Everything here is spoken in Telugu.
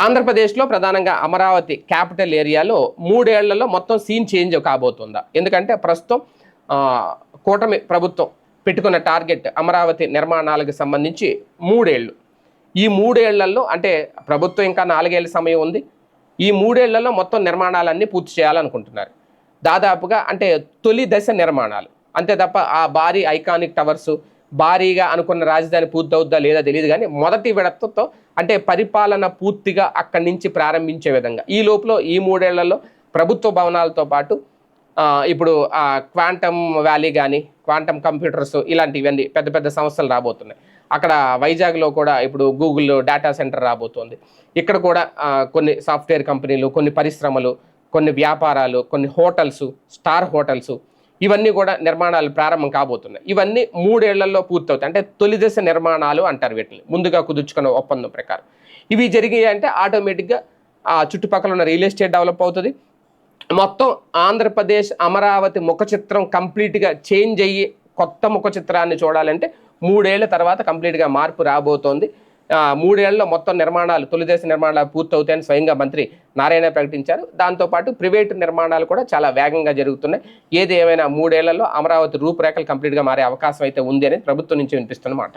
ఆంధ్రప్రదేశ్లో ప్రధానంగా అమరావతి క్యాపిటల్ ఏరియాలో మూడేళ్ళలో మొత్తం సీన్ చేంజ్ కాబోతుందా? ఎందుకంటే ప్రస్తుతం కూటమి ప్రభుత్వం పెట్టుకున్న టార్గెట్ అమరావతి నిర్మాణాలకు సంబంధించి మూడేళ్ళు ఈ మూడేళ్ళలో అంటే ప్రభుత్వం ఇంకా నాలుగేళ్ళ సమయం ఉంది. ఈ మూడేళ్ళలో మొత్తం నిర్మాణాలన్నీ పూర్తి చేయాలనుకుంటున్నారు. దాదాపుగా అంటే తొలి దశ నిర్మాణాలు. అంతే తప్ప ఆ భారీ ఐకానిక్ టవర్స్ భారీగా అనుకున్న రాజధాని పూర్తవుద్దా లేదా తెలియదు కానీ మొదటి విడతతో అంటే పరిపాలన పూర్తిగా అక్కడి నుంచి ప్రారంభించే విధంగా. ఈ లోపల ఈ మూడేళ్ళలో ప్రభుత్వ భవనాలతో పాటు ఇప్పుడు క్వాంటమ్ వ్యాలీ కానీ క్వాంటమ్ కంప్యూటర్స్ ఇలాంటివన్నీ పెద్ద పెద్ద సంస్థలు రాబోతున్నాయి. అక్కడ వైజాగ్లో కూడా ఇప్పుడు గూగుల్ డేటా సెంటర్ రాబోతోంది. ఇక్కడ కూడా కొన్ని సాఫ్ట్వేర్ కంపెనీలు కొన్ని పరిశ్రమలు కొన్ని వ్యాపారాలు కొన్ని హోటల్స్ స్టార్ హోటల్స్ ఇవన్నీ కూడా నిర్మాణాలు ప్రారంభం కాబోతున్నాయి. ఇవన్నీ మూడేళ్ళలో పూర్తవుతాయి. అంటే తొలి దశ నిర్మాణాలు అంటారు వీటిని. ముందుగా కుదుర్చుకున్న ఒప్పందం ప్రకారం. ఇవి జరిగాయి అంటే ఆటోమేటిక్గా ఆ చుట్టుపక్కల ఉన్న రియల్ ఎస్టేట్ డెవలప్ అవుతుంది. మొత్తం ఆంధ్రప్రదేశ్ అమరావతి ముఖ చిత్రం కంప్లీట్గా చేంజ్ అయ్యి కొత్త ముఖ చిత్రాన్ని చూడాలంటే మూడేళ్ళ తర్వాత కంప్లీట్గా మార్పు రాబోతోంది. మూడేళ్ళలో మొత్తం నిర్మాణాలు తొలిదేశ నిర్మాణాలు పూర్తవుతాయని స్వయంగా మంత్రి నారాయణ ప్రకటించారు. దాంతోపాటు ప్రైవేటు నిర్మాణాలు కూడా చాలా వేగంగా జరుగుతున్నాయి. ఏది ఏమైనా మూడేళ్ళలో అమరావతి రూపురేఖలు కంప్లీట్గా మారే అవకాశం అయితే ఉంది అని ప్రభుత్వం నుంచి వినిపిస్తున్నమాట